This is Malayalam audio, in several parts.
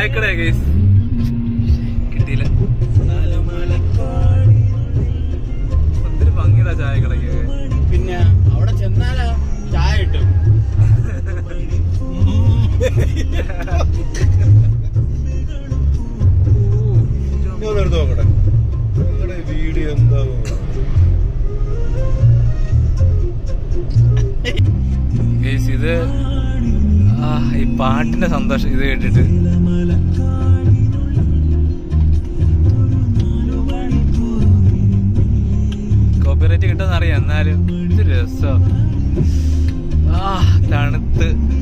ചായക്കട കേസ് കിട്ടിയില്ല. ഒത്തിരി ഭംഗിയതാ ചായക്കടയ്ക്ക്. പിന്നെ അവിടെ ചെന്നാലാ ചായ കിട്ടും. എടുത്ത് നോക്കട്ടെ. നിങ്ങളുടെ വീഡിയോ എന്താ ഇത് ഈ പാട്ടിന്റെ സന്തോഷം ഇത് കേട്ടിട്ട്. കോപ്പിറൈറ്റ് കിട്ടുമെന്ന് അറിയാം എന്നാലും ഇത് രസം. ആ തണുത്ത്.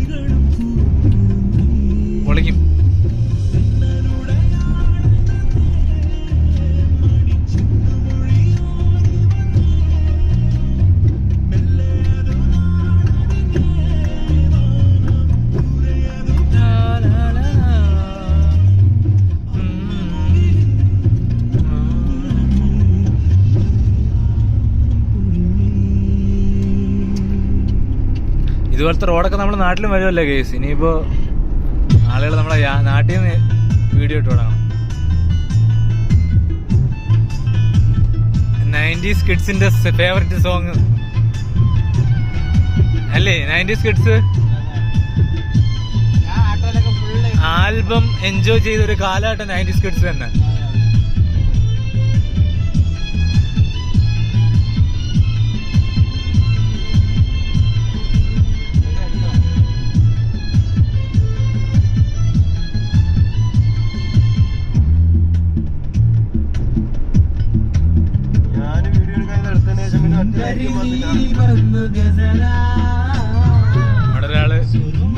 ഇതുപോലത്തെ റോഡൊക്കെ നമ്മുടെ നാട്ടിലും വരുമല്ലേ കേസ് ഇനിയിപ്പോ ആളുകൾ നമ്മളെ നാട്ടിൽ നിന്ന് വീഡിയോ ഇട്ട് തുടങ്ങണം നയന്റീസ് കിഡ്സിന്റെ ഫേവററ്റ് സോങ് അല്ലേ? നയന്റീസ് കിഡ്സ് ആൽബം എൻജോയ് ചെയ്തൊരു കാലഘട്ടം നയന്റീസ് കിഡ്സ് തന്നെ. ആയിരിക്കും ഒരാൾ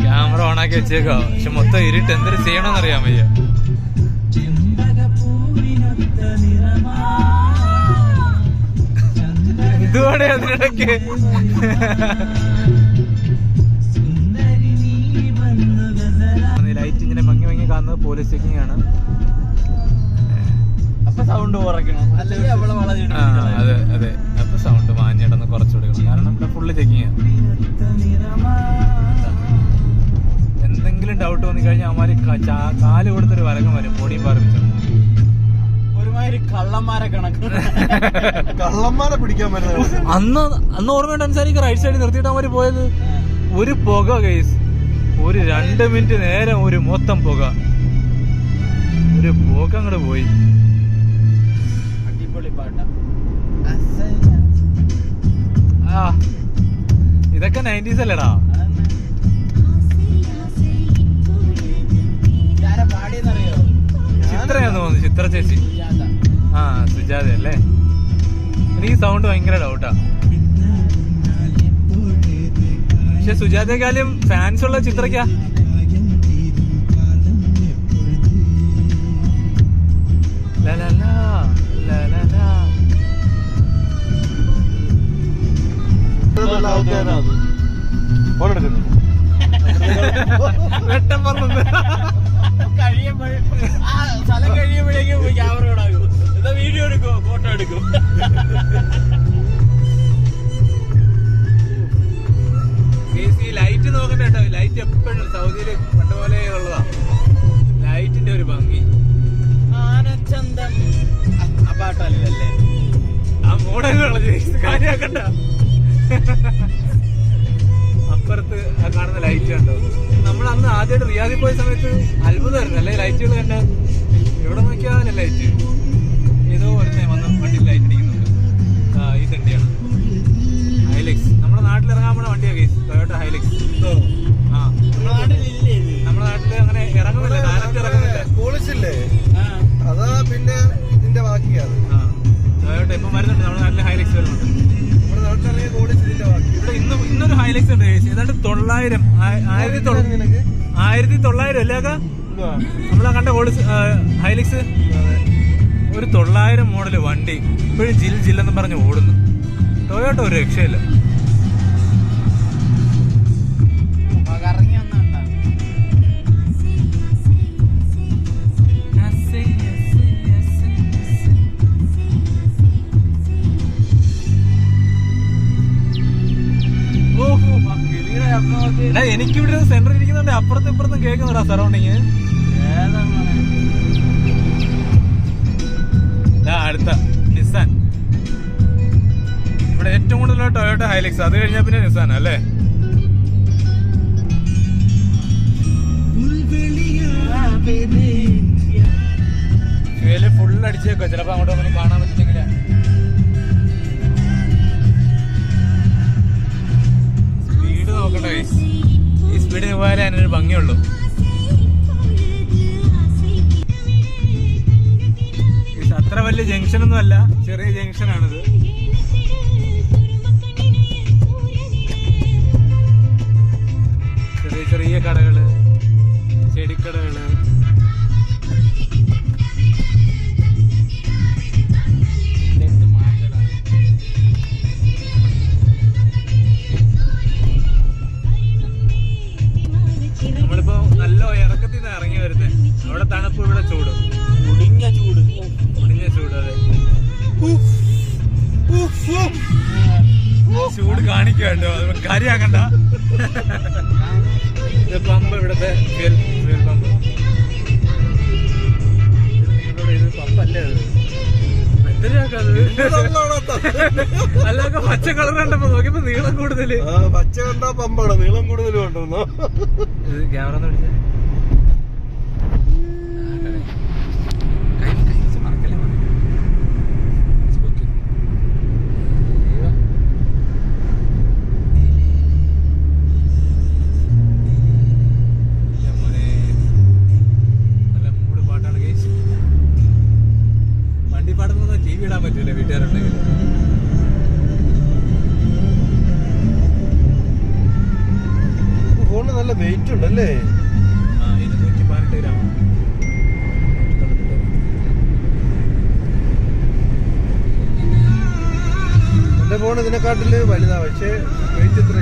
ക്യാമറ ഓണാക്കി വെച്ചേക്കോ പക്ഷെ മൊത്തം ഇരുട്ട് എന്തൊരു ചെയ്യണമെന്ന് അറിയാൻ വയ്യ. ഇതുപോലെ അതിനിടയ്ക്ക്. ലൈറ്റ് ഇങ്ങനെ മങ്ങി മങ്ങി കാണുന്നത് പോലീസ് ചെക്കിംഗ് ആണ്. അപ്പൊ സൗണ്ട് കുറയ്ക്കണം. അതെ അതെ. അപ്പൊ സൗണ്ട് മാഞ്ഞിടന്ന് കുറച്ച് കൊടുക്കണം കാരണം ഇവിടെ ഫുള്ള് ചെക്കിങ് എന്തെങ്കിലും ഡൗട്ട് വന്നു കഴിഞ്ഞാൽ അവന്മാര് കാൽ കൊടുത്തൊരു വരകം വരും. പൊടിയും പാർപ്പിച്ചു. ഒരുമാതിരി കള്ളന്മാരെ കണക്ക്. കള്ളന്മാരെ പിടിക്കാൻ പറ്റുന്നത് അന്ന് അന്ന് ഓർമ്മയുണ്ട് അനുസരിച്ച് റൈറ്റ് സൈഡിൽ നിർത്തിയിട്ട് അവർ പോയത്? ഒരു പുക കേസ് ഒരു രണ്ട് മിനിറ്റ് നേരം ഒരു മൊത്തം പുക. ഒരു പുക അങ്ങോട്ട് പോയി. ഇതൊക്കെ നയന്റീസ് അല്ലേടാ? ചിത്രയാന്ന് തോന്നുന്നു ചിത്ര ചേച്ചി. ആ സുജാത അല്ലേ? എനിക്ക് സൗണ്ട് ഭയങ്കര ഡൗട്ടാ പക്ഷെ സുജാതയെക്കാളും ഫാൻസ് ഉള്ള ചിത്രക്കാ കഴിയുമ്പോഴേ ആ സ്ഥലം കഴിയുമ്പോഴേക്കും ക്യാമറ ഓണാകും എന്നാ വീഡിയോ എടുക്കും ഫോട്ടോ എടുക്കും. ലൈറ്റ് നോക്കണ്ട കേട്ടോ ലൈറ്റ് എപ്പോഴും സൗദിയിൽ പണ്ട് പോലെ ഉള്ളതാ. ലൈറ്റിന്റെ ഒരു ഭംഗി. ആനച്ചന്തം. ആ പാട്ടല്ലേ ആ മോഡലുള്ള കാര്യാക്കണ്ട അപ്പുറത്ത് കാണുന്ന ലൈറ്റ് കണ്ടോ? നമ്മൾ അന്ന് ആദ്യമായിട്ട് റിയാദി പോയ സമയത്ത് അത്ഭുതമായിരുന്നു അല്ലെ ലൈറ്റുകൾ കണ്ട എവിടെ നോക്കിയാലും ലൈറ്റ് ഏതോ ഒരുത്തൻ വന്ന് വണ്ടിയിൽ ലൈറ്റ് അടിക്കുന്നുണ്ട്. ഈ തണ്ടിയാണ്. ഹൈലക്സ് നമ്മുടെ നാട്ടിൽ ഇറങ്ങാൻ പോണ വണ്ടിയാ കേസ് ടൊയോട്ട ഹൈലക്സ് ആ. നമ്മുടെ നാട്ടിൽ നാട്ടിൽ അങ്ങനെ ഇറങ്ങുന്നില്ല. കാലത്ത് ഇറങ്ങുന്നില്ല. കോളിച്ചില്ലേ ആ. അതാ പിന്നെ ഇതിന്റെ ബാക്കിയാണ് ആ. ടൊയോട്ട ഇപ്പം വരുന്നുണ്ട്. നമ്മുടെ നാട്ടിൽ ഹൈലക്സ് വരുന്നുണ്ട്. ഇവിടെ ഇന്ന് ഇന്നൊരു ഹൈലക്സ് ഉണ്ട്. ഏതാണ്ട് തൊള്ളായിരം. ആയിരത്തി ആയിരത്തി തൊള്ളായിരം അല്ലേ എന്തുവാ? കണ്ട ഓടി ഹൈലക്സ് ഒരു തൊള്ളായിരം മോഡൽ വണ്ടി. ഇപ്പോഴും ജില്ല ജില്ലെന്ന് പറഞ്ഞ് ഓടുന്നു. ടൊയോട്ട ഒരു രക്ഷയില്ല. എനിക്കിവിടെ സെന്ററിൽ ഇരിക്കുന്നുണ്ട്. അപ്പുറത്തും ഇപ്പുറത്തും കേൾക്കുന്നുണ്ടാ സറൗണ്ടിങ് അടുത്ത. നിസാൻ ഇവിടെ ഏറ്റവും കൂടുതൽ ടൊയോട്ട ഹൈലക്സ് അത് കഴിഞ്ഞാൽ പിന്നെ നിസാൻ അല്ലേ? ഫുള്ള് ഫുൾ അടിച്ചേക്കോ ചിലപ്പോ അങ്ങോട്ട് ഒന്നും കാണാൻ പറ്റില്ലെങ്കില സ്പീഡിന് പോയാലേ അതിനൊരു ഭംഗിയുള്ളൂ. അത്ര വലിയ ജംഗ്ഷൻ ഒന്നും അല്ല ചെറിയ ജംഗ്ഷൻ ആണിത്. ചെറിയ ചെറിയ കടകൾ ചെടിക്കടകൾ. കേട്ടോ. കാര്യമാക്കണ്ട. പമ്പ് ഇവിടുത്തെ ഫ്യൂൽ ഫ്യൂൽ പമ്പ്. ഇത് പമ്പല്ലേ അല്ലൊക്കെ പച്ച കളർ കണ്ടപ്പോ നോക്കിയപ്പോ നീളം കൂടുതൽ. ആ പച്ച കണ്ടാ പമ്പാണ്. നീളം കൂടുതൽ ഇത് ക്യാമറ വെയിറ്റ് ഉണ്ടല്ലേ? ഇരുന്നൂറ്റി പതിനെട്ട് ഗ്രാം എന്റെ ഫോൺ ഇതിനെക്കാട്ടിൽ വലുതാ പക്ഷേ വെയിറ്റ് ഇത്ര